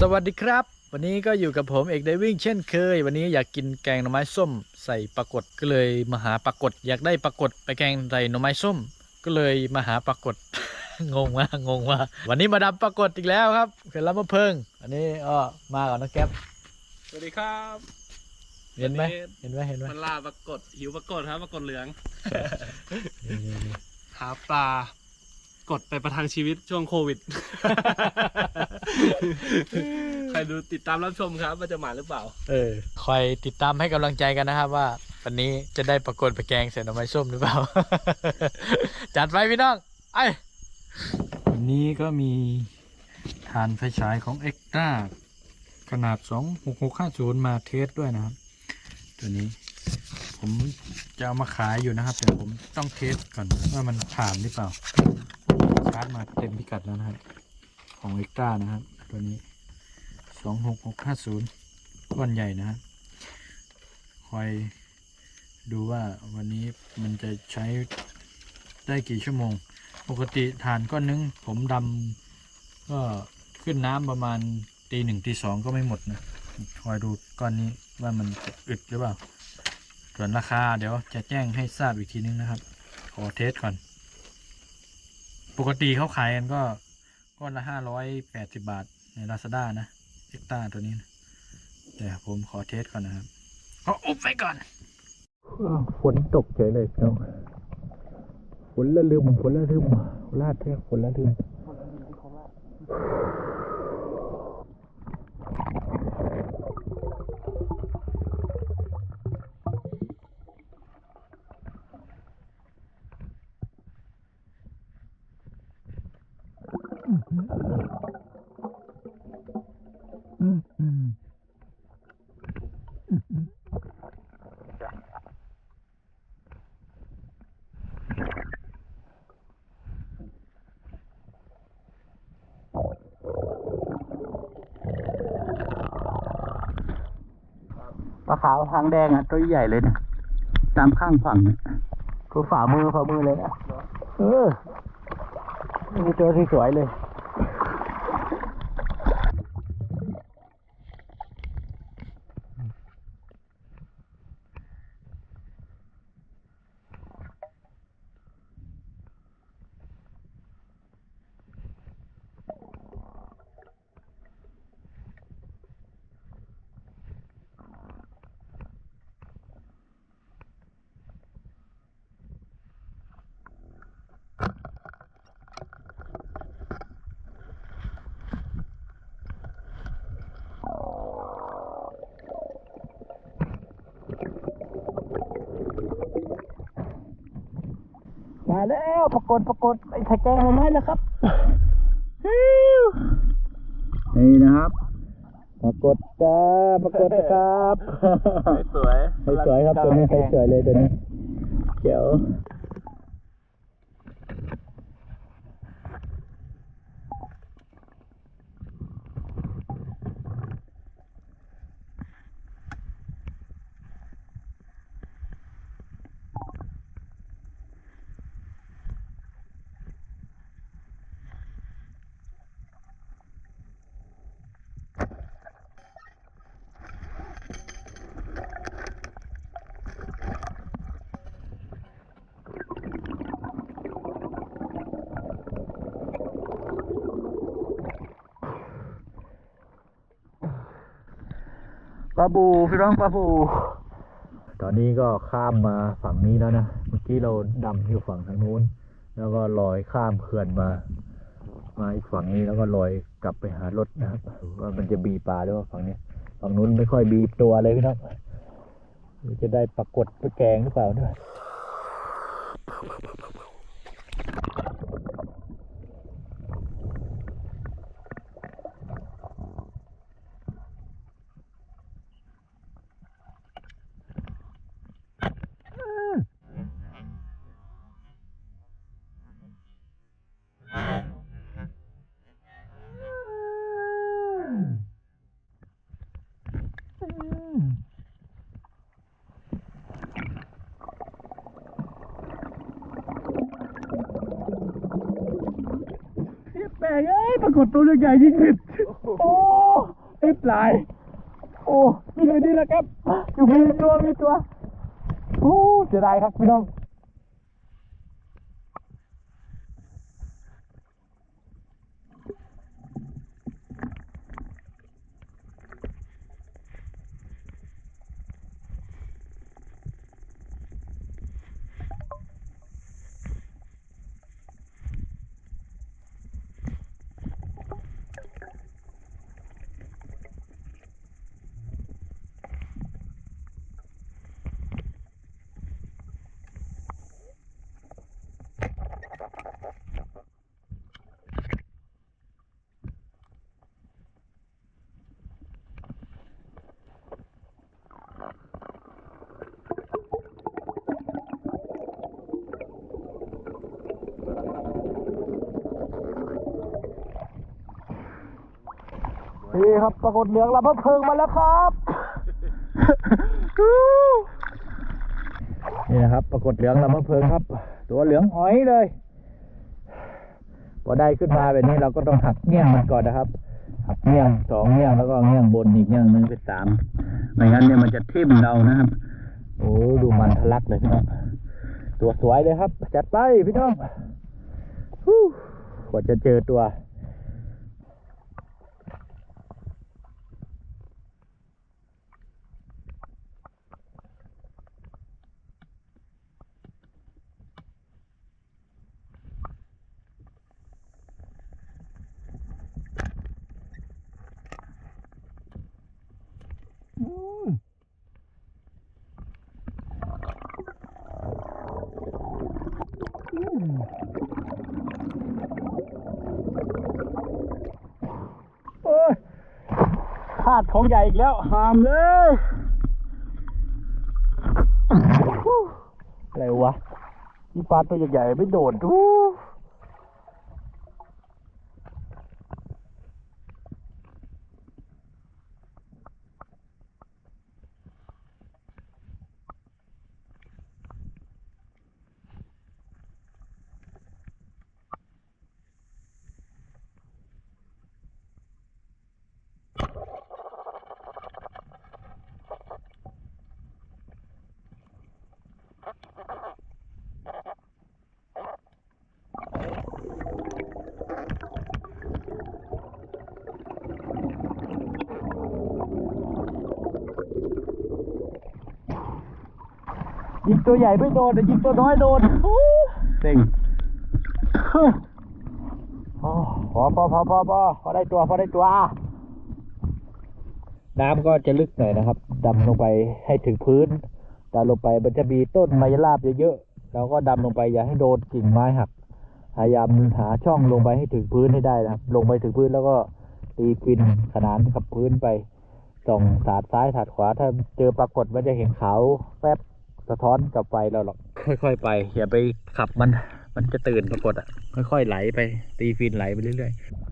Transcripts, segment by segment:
สวัสดีครับ วันนี้ก็อยู่กับผมเอกไดวิ่งเช่นเคย วันนี้อยากกินแกงหน่อไม้ส้ม ใส่ปลากดก็เลยมาหาปลากด อยากได้ปลากดไปแกงใส่หน่อไม้ส้ม ก็เลยมาหาปลากด งงมากงงมากวันนี้มาดับปลากดอีกแล้วครับเขื่อนลำมะเพิงอันนี้อ้อมาก่อนนะแก๊ปสวัสดีครับเห็นไหมวันนี้เห็นไหมเห็นไหมมันล่าปรากฏหิวปรากฏครับปรากฏเหลืองนี่นี่นี่หาปลา กดไปประทังชีวิตช่วงโควิด ใครดูติดตามรับชมครับว่าจะหมาหรือเปล่า เออ คอยติดตามให้กำลังใจกันนะครับว่า วันนี้จะได้ปรากฏไปแกงใส่หน่อไม้ส้มหรือเปล่า จัดไฟพี่น้องไอวันนี้ก็มีฐานไฟฉายของเอ็กต้าขนาด 26650 มาเทสด้วยนะครับ ตัวนี้ผมจะเอามาขายอยู่นะครับ แต่ผมต้องเทสก่อนว่ามันผ่านหรือเปล่า ชาร์จมาเต็มพิกัดแล้วนะครับ ของเอ็กต้านะครับ ตัวนี้26650ก้อนใหญ่นะครับคอยดูว่าวันนี้มันจะใช้ได้กี่ชั่วโมง ปกติฐานก้อนนึง ผมดำก็ขึ้นน้ำประมาณตีหนึ่งตีสองก็ไม่หมดนะคอยดูก้อนนี้ว่ามันอึดหรือเปล่า ส่วนราคาเดี๋ยวจะแจ้งให้ทราบอีกทีนึงนะครับ ขอเทสก่อน ปกติเขาขายกันก็ก้อนละห้าร้อยแปดสิบาทในลาซาด้านะเอ็กต้าตัวนี้นะแต่ผมขอเทสก่อนนะครับขออุบไว้ก่อนฝนตกเฉยเลยครับฝนละลืมฝนละลืมลาดแท้ฝนละลืม ขาวหางแดงอะตัวใหญ่เลยนะตามข้างฝั่งเนี่ยคือฝ่ามือฝ่ามือเลยนะเออนี่ตัวที่สวยเลย มา แล้วปรากฏปรากฏไอ้ไข่แกงมาไหมแล้วครับฮิวนี่นะครับ ปรากฏจ้าปรากฏนะครับสวยให้สวยครับตัวนี้ให้สวยเลยตัวนี้เดี๋ยว บู พี่น้องปลาบู ตอนนี้ก็ข้ามมาฝั่งนี้แล้วนะ เมื่อกี้เราดำอยู่ฝั่งทางนู้น แล้วก็ลอยข้ามเขื่อนมา มาอีกฝั่งนี้แล้วก็ลอยกลับไปหารถนะครับว่ามันจะบีบปลาหรือว่าฝั่งนี้ฝั่งนู้นไม่ค่อยบีบตัวเลยพี่น้องจะได้ปรากฏไปแกงหรือเปล่าเนี่ย ม่งเอ้ยปรากฏตัวใหญ่ยิ่งผิดโอ้ติดหลายโอ้มีเลยนี่แหละครับอยู่มีตัวมีตัวโอ้เสียดายครับพี่น้อง นี่ครับปรากฏเหลืองลำพะเพิงมาแล้วครับ นี่นะครับ ปรากฏเหลืองลำพะเพิงครับ ตัวเหลืองอ้อยเลย พอได้ขึ้นมาแบบนี้เราก็ต้องหักเงี้ยงมันก่อนนะครับ หักเงี้ยงสองเงี้ยงแล้วก็เงี้ยงบนอีกเงี้ยงหนึ่งเป็นสามไม่งั้นเนี่ยมันจะทิ่มเรานะครับ โอ้ดูมันทะลักเลยพี่น้องตัวสวยเลยครับ จัดไปพี่น้องกว่าจะเจอตัว โอ้ย พลาดของใหญ่อีกแล้ว หามเลย อะไรวะนี่ปลาตัวใหญ่ๆไม่โดดดูยิ งตัวใหญ่ไม่โดนแต่ยิงตัวน้อยโดนอู้เซ็งโอ้พอพอพอพอพอพอได้ตัวพอได้ตัว น้ำก็จะลึกหน่อยนะครับดำลงไปให้ถึงพื้นดำลงไปมันจะมีต้นไม้ราบเยอะๆเราก็ดำลงไปอย่าให้โดนกิ่งไม้หักพยายามหาช่องลงไปให้ถึงพื้นให้ได้นะครับ ลงไปถึงพื้นแล้วก็ตีฟินขนานกับพื้นไปส่องถาดซ้ายถาดขวาถ้าเจอปรากฏมันจะเห็นขาวแป๊บ สะท้อนกลับไปเราหรอก ค่อย ๆ ไป อย่าไปขับมัน มันจะตื่นปรากฏอะ ค่อย ๆ ไหลไป ตีฟินไหลไปเรื่อย ๆ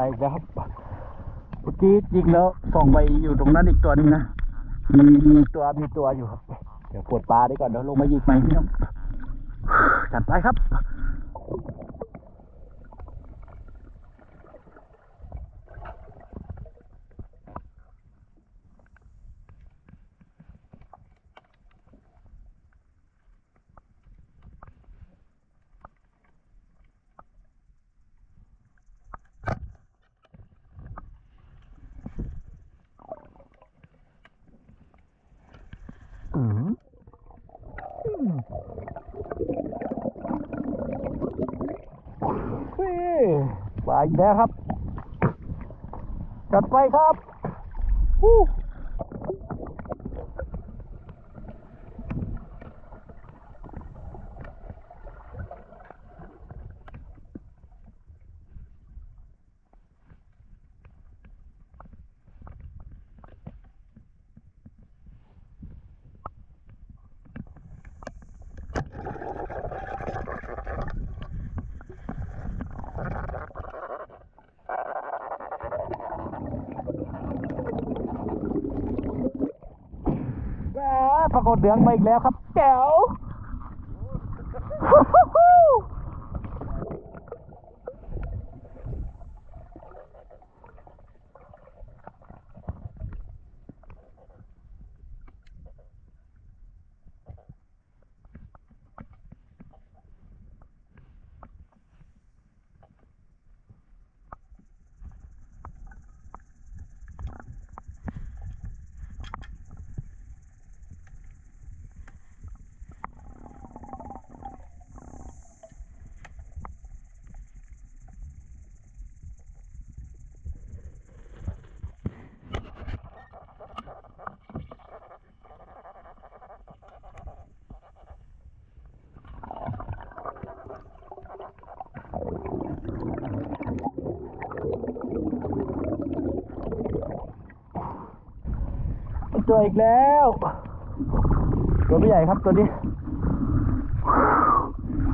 ไปแล้วครับเมื่อกี้ยิงแล้วส่องไปอยู่ตรงนั้นอีกตัวหนึงนะมีมีตัวมีตัวอยู่ครับ เดี๋ยวปวดปลาได้ก่อนเดี๋ยวลงมายิงใหม่พี่น้องจัดไปครับ อืมอืมเฮ้ยมา อีกแล้วครับ จัดไปครับ ฮู้ากดเหลืองมาอีกแล้วครับแจ๋ว เจออีกแล้ว ตัวไม่ใหญ่ครับตัวนี้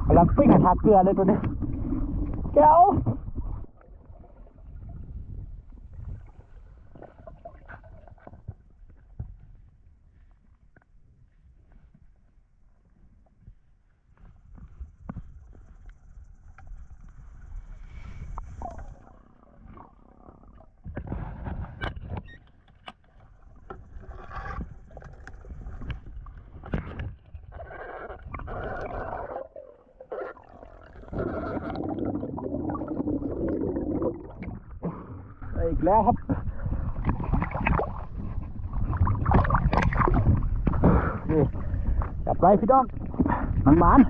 กำลังปิ้งหาเกลือเลยตัวนี้แก้ว แล้วครับ นี่จับไปพี่ต้องมันหมาน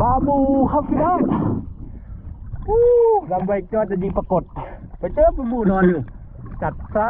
ปลา บูครับพี่น้องอู้ลำไปก็จะยิงปรากฏ ไปเจอปลาบูนอนอยู่ จัดซะ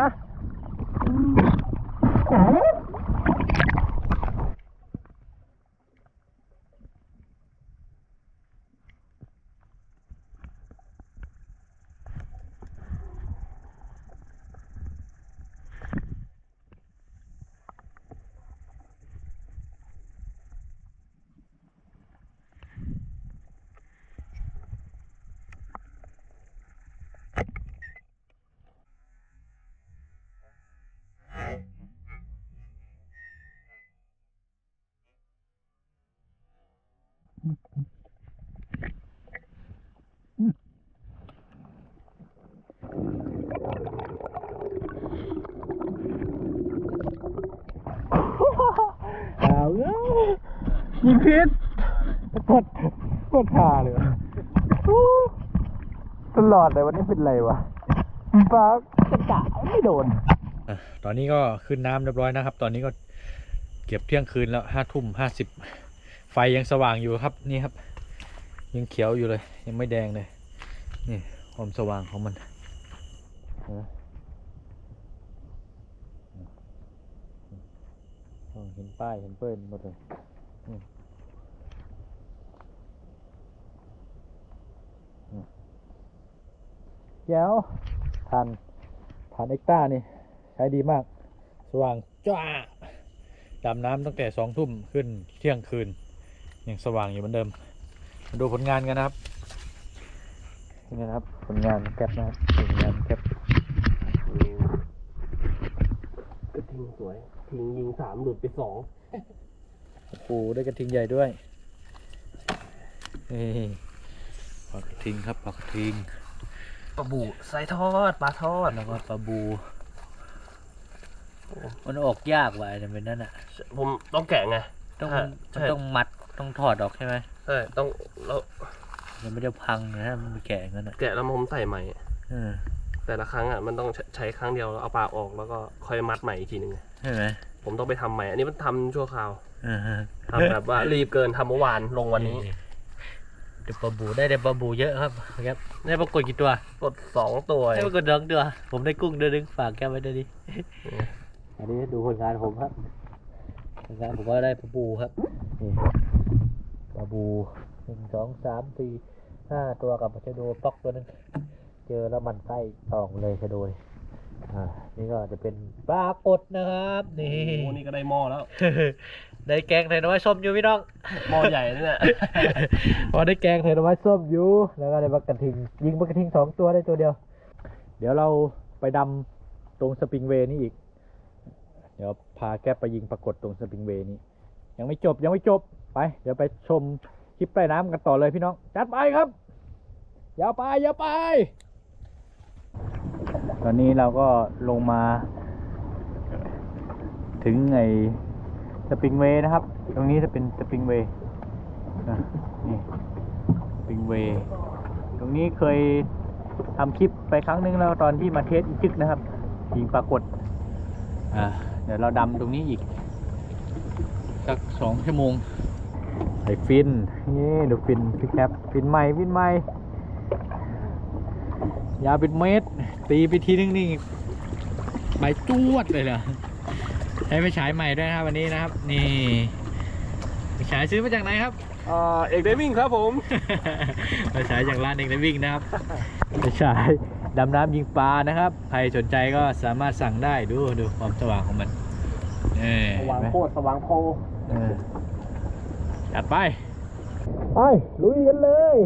เอาเอ้ยยิงพิษกดกดขาเลยตลอดเลยวันนี้เป็นไรวะปลากระกะไม่โดนตอนนี้ก็ขึ้นน้ำเรียบร้อยนะครับ ตอนนี้ก็เก็บเที่ยงคืนแล้วห้าทุ่มห้าสิบ ไฟยังสว่างอยู่ครับนี่ครับ ยังเขียวอยู่เลย ยังไม่แดงเลยนี่ความสว่างของมันเห็นป้ายเห็นเปิ้ลหมดเลยแจ๋วทันทันเอ็กต้านี่ ใช้ดีมาก สว่างจ้าดำน้ำตั้งแต่สองทุ่มขึ้นเที่ยงคืน ยังสว่างอยู่เหมือนเดิม มาดูผลงานกันนะครับนี่นะครับ ผลงานแคปนะครับผลงานแคปกระทิงสวยทิงยิงสามหลุดไปสองโอ้โหได้กระทิงใหญ่ด้วยเฮ้ยปลากระทิงครับปลากระทิงปลาบูไซทอดปลาทอดแล้วก็ปลาบูมันออกยากว่ะไอ้เนี่ยเป็นนั่นอะผมต้องแกะไงต้องใช่มันใช่ต้องมัด ต้องถอดออกใช่ไหมใช่ต้องเรามันไม่ได้พังนะถ้ามันแก่งั้นอะแกะแล้วผมใส่ใหม่ เออแต่ละครั้งอะมันต้องใช้ใช้ครั้งเดียวแล้วเอาปลากออกแล้วก็ค่อยมัดใหม่อีกทีหนึ่งไงใช่ไหมผมต้องไปทำใหม่ อันนี้มันทำชั่วคราวเออทำแบบว่ารีบเกินทำเมื่อวานลงวันนี้เดี๋ยวปลาบูได้แต่ปลาบูเยอะครับครับได้ปรากฏกี่ตัวกดสองตัวได้ปรากฏสองตัว ผมได้กุ้งเดือนนึงฝากแกไว้ด้วยดิอันนี้ดูผลงานผมครับผลงานผมก็ได้ปลาบูครับนี่ ปลาบูหนึ่งสองสามสี่ห้าตัวกับชะโดป๊อกตัวนึงเจอแล้วมันไส้ตองเลยชะโดยอ่านี่ก็จะเป็นปลากดนะครับนี่โอ้นี่ก็ได้หม้อแล้ว ได้แกงไทยน้อยส้มอยู่พี่น้องหม้อใหญ่นี่แหละพอได้แกงไทยน้อยส้มอยู่แล้วก็ได้ปลากระทิง ยิงปลากระทิงสองตัวได้ตัวเดียว เดี๋ยวเราไปดำตรงสปริงเวย์นี่อีก เดี๋ยวพาแก๊ปไปยิงปรากฏตรงสปริงเวย์นี้ ยังไม่จบยังไม่จบไป เดี๋ยวไปชมคลิปใต้น้ำกันต่อเลยพี่น้อง จัดไปครับ อย่าไปอย่าไป ตอนนี้เราก็ลงมา ถึงไอสปริงเวย์นะครับ ตรงนี้จะเป็นสปริงเวย์นี่สปริงเวย์ตรงนี้เคยทำคลิปไปครั้งนึงแล้วตอนที่มาเทสอีจิกนะครับยิงปรากฏอ่าเดี๋ยวเราดำตรงนี้อีก สักสองชั่วโมงใส่ฟินนี่ดูฟินพี่แคปฟินใหม่ฟินใหม่ยาวเป็นเมตร ตีไปทีนึงนี่ใบจวดเลยเหรอใช้ไฟฉายใหม่ด้วยนะครับวันนี้นะครับ นี่ไฟฉายซื้อมาจากไหนครับอ่าเอกเดวิ่งครับผมไฟฉายจากร้านเองได้วิ่งนะครับไฟฉายดำน้ำยิงปลานะครับ ใครสนใจก็สามารถสั่งได้ดูดูความสว่างของมันนี่สว่างเห็นไหมโคตรสว่างโพเออ จัดไป ไป ลุยกันเลย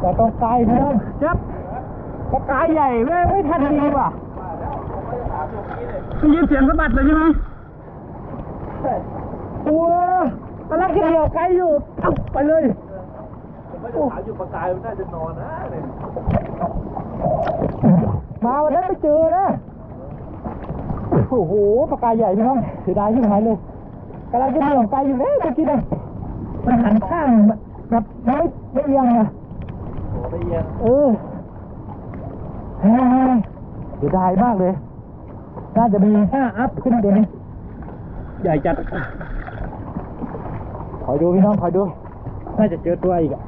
โอ้ แต่ตรงไกลนะครับเจ็บปากกายใหญ่ไม่ไม่ทันดีว่ะได้ยินเสียงสะบัดเลยใช่ไหมตัวกำลังจะเดี่ยวไกลอยู่ปุ๊บไปเลยไม่ได้ถามอยู่ประกายมันน่าจะนอนนะเนี่ยมาวันนั้นไม่เจอนะโอ้โหปากกายใหญ่พี่น้องเสียดายที่หายเลยกำลังจะเดี่ยวไกลอยู่เลยเมื่อกี้นะมันหันข้างแบบไม่ไม่เอียงอะ โอ้ไม่เย็นเออเฮ้ยเสียดายมากเลย น่าจะมีห้าอัพขึ้นเดี๋ยวนี้ใหญ่จัดคอยดูพี่น้องคอยดู น่าจะเจอตัวอีกอะ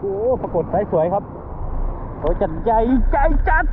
โอ้ ปรากฏไซส์สวยครับโอ้จัดใหญ่ใจจัด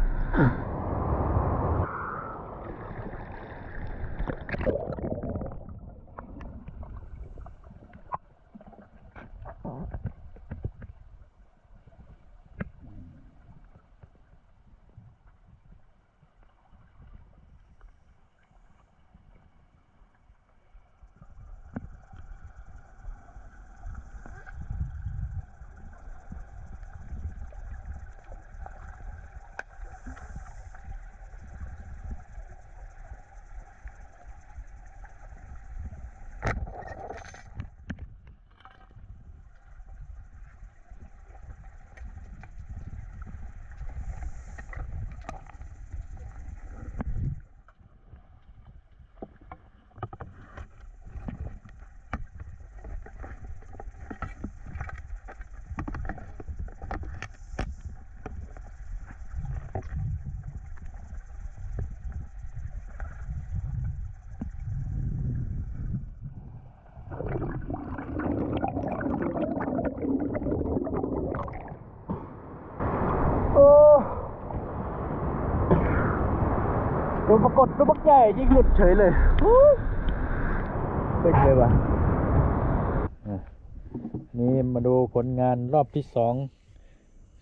โดนปรากฏโดนปักใหญ่ยิงหลุดเฉยเลยเป๊กเลยว่ะอะนี่มาดูผลงานรอบที่สอง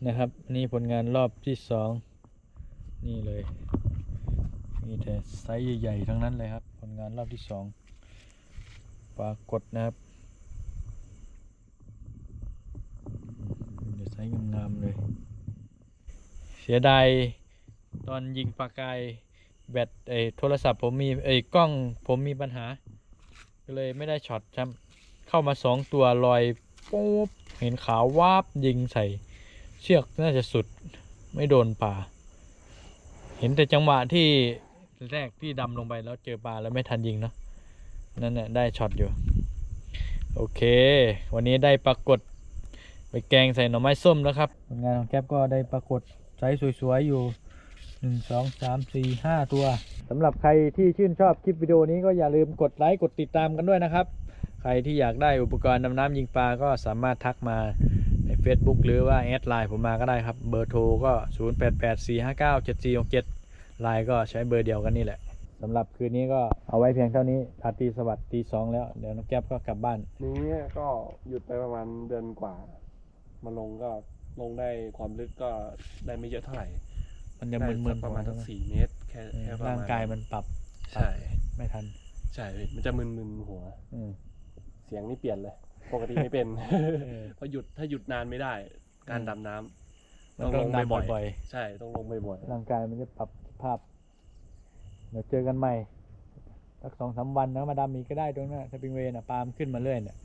นะครับ นี่ผลงานรอบที่สองนี่เลย มีแต่ไซส์ใหญ่ๆทั้งนั้นเลยครับ ผลงานรอบที่สองปรากฏนะครับมีแต่ไซส์งามๆเลย เสียดายตอนยิงปากกาย แบตไอ้โทรศัพท์ผมมีไอ้กล้องผมมีปัญหา ก็เลยไม่ได้ช็อตครับ เข้ามาสองตัวลอยปุ๊บเห็นขาววาบยิงใส่ เชือกน่าจะสุดไม่โดนปลาเห็นแต่จังหวะที่แรกพี่ดำลงไปแล้วเจอปลาแล้วไม่ทันยิงเนาะนั่นแหละได้ช็อตอยู่ โอเค วันนี้ได้ปรากฏไปแกงใส่หน่อไม้ส้มแล้วครับผลงานของแก๊ปก็ได้ปรากฏไซส์สวยๆอยู่ หนึ่งสองสามสี่ห้าตัวสำหรับใครที่ชื่นชอบคลิปวิดีโอนี้ก็อย่าลืมกดไลค์กดติดตามกันด้วยนะครับ ใครที่อยากได้อุปกรณ์ดำน้ำยิงปลาก็สามารถทักมาใน Facebook หรือว่าแอดไลน์ผมมาก็ได้ครับ เบอร์โทรก็ 0884597467ไลน์ก็ใช้เบอร์เดียวกันนี่แหละสำหรับคืนนี้ก็เอาไว้เพียงเท่านี้ราตีสวัสดิ์ตีสองแล้ว เดี๋ยวน้องแก๊ปก็กลับบ้าน นี้ก็หยุดไปประมาณเดือนกว่า มาลงก็ลงได้ความลึกก็ได้ไม่เยอะเท่าไหร่ มันจะได้มึนสักๆประมาณหัสัวกใช่ไหสี่เมตร แค่เออแค่ประมาณร่างกายมันปรับใช่ไม่ทัน ใช่พี่มันจะมึนๆหัวอืมเสียงนี่เปลี่ยนเลยปกติไม่เป็นเออพอหยุดถ้าหยุดนานไม่ได้ การดำน้ำมันต้องดำบ่อยใช่ต้องลงบ่อยๆร่างกายมันจะปรับสภาพเดี๋ยวเจอกันใหม่สักสองสามวันนะมาดำอีกก็ได้ตรงนั้นนะสปริงเวย์นะปลามนขึ้นมาเรื่อยเนี่ยๆ